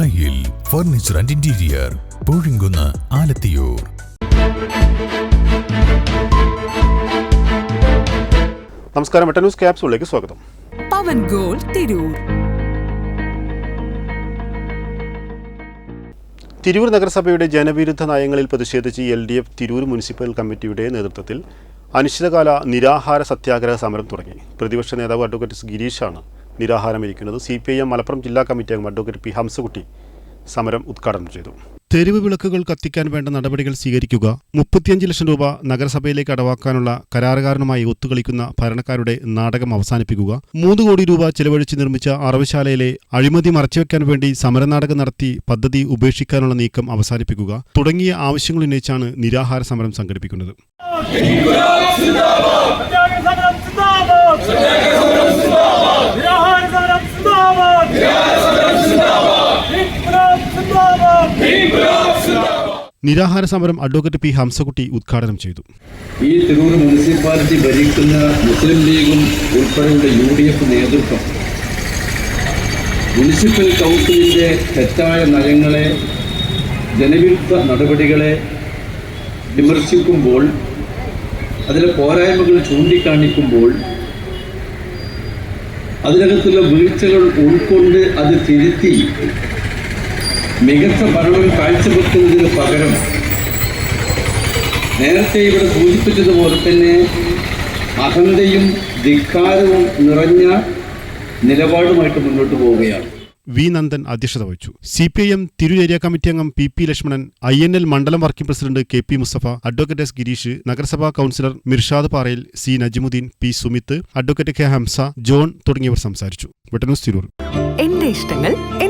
ദായിൽ furniture and interior Poozhikunnu Alathiyur. നമസ്കാരം മെട്ട news ക്യാപ്സൂളിലേക്ക് സ്വാഗതം. പവൻ ഗോൾ തിരൂർ. തിരൂർ നഗരസഭയുടെ ജനവിരുദ്ധ നയങ്ങളിൽ പ്രതിഷേധിച്ച് L D F Tirur municipal കമ്മിറ്റിയുടെ നേതൃത്വത്തിൽ അനിശ്ചിതകാല നിരാഹാര സത്യാഗ്രഹ സമരം തുടങ്ങി. പ്രതിപക്ഷ നേതാവ് അഡ്വക്കേറ്റ് ഗിരീഷാണ് നിരാഹാരം ഇരിക്കുന്നത് C P I M Malappuram ജില്ലാ കമ്മിറ്റി അംഗം അഡ്വക്കേറ്റ് പി ഹംസകുട്ടി സമരം ഉദ്ഘാടനം ചെയ്തു. തെരുവ് വിളക്കുകൾ കത്തിക്കാൻ വേണ്ട നടപടികൾ സ്വീകരിക്കുക മുപ്പത്തിയഞ്ച് ലക്ഷം രൂപ നഗരസഭയിലേക്ക് അടവാക്കാനുള്ള കരാറുകാരനുമായി ഒത്തുകളിക്കുന്ന ഭരണക്കാരുടെ നാടകം അവസാനിപ്പിക്കുക മൂന്ന് കോടി രൂപ ചെലവഴിച്ച് നിർമ്മിച്ച അറവശാലയിലെ അഴിമതി മറച്ചുവെക്കാൻ വേണ്ടി സമരനാടകം നടത്തി പദ്ധതി ഉപേക്ഷിക്കാനുള്ള നീക്കം അവസാനിപ്പിക്കുക തുടങ്ങിയ ആവശ്യങ്ങൾ ഉന്നയിച്ചാണ് നിരാഹാര സമരം സംഘടിപ്പിക്കുന്നത് സത്യാഗ്രഹ സമരം സിന്ദാബാദ് നിരാഹാര സമരം സിന്ദാബാദ് ഇൻക്ലാബ് സിന്ദാബാദ് നിരാഹാര സമരം അഡ്വക്കേറ്റ് പി ഹംസകുട്ടി ഉദ്ഘാടനം ചെയ്തു. ഈ തിരൂർ മുനിസിപ്പാലിറ്റി ഭരിക്കുന്ന മുസ്ലിം ലീഗും ഉൾപ്പെടെയുള്ള യു ഡി എഫ് നേതൃത്വം മുനിസിപ്പൽ കൗൺസിലിന്റെ തെറ്റായ നയങ്ങളെ ജനവിരുദ്ധ നടപടികളെ വിമർശിക്കുമ്പോൾ അതിലെ പോരായ്മകൾ ചൂണ്ടിക്കാണിക്കുമ്പോൾ അതിനകത്തുള്ള വീഴ്ചകൾ ഉൾക്കൊണ്ട് അത് തിരുത്തി മികച്ച ഭരണം കാഴ്ചവെക്കുന്നതിന് പകരം നേരത്തെ ഇവിടെ സൂചിപ്പിച്ചതുപോലെ തന്നെ അഹന്തയും ധിക്കാരവും നിറഞ്ഞ നിലപാടുമായിട്ട് മുന്നോട്ട് പോവുകയാണ്. വി നന്ദൻ അധ്യക്ഷത വഹിച്ചു. സി പി ഐ എം തിരു ഏരിയ കമ്മിറ്റി അംഗം P P Lakshmanan I N L മണ്ഡലം working president K P Musthafa advocate S Girish നഗരസഭാ councillor Mirshad Parayil C Najimuddin P Sumith advocate K Hamsa John തുടങ്ങിയവർ സംസാരിച്ചു. വെട്ടനൂസ് തിരൂർ. എന്റെ ഇഷ്ടങ്ങൾ എന്റെ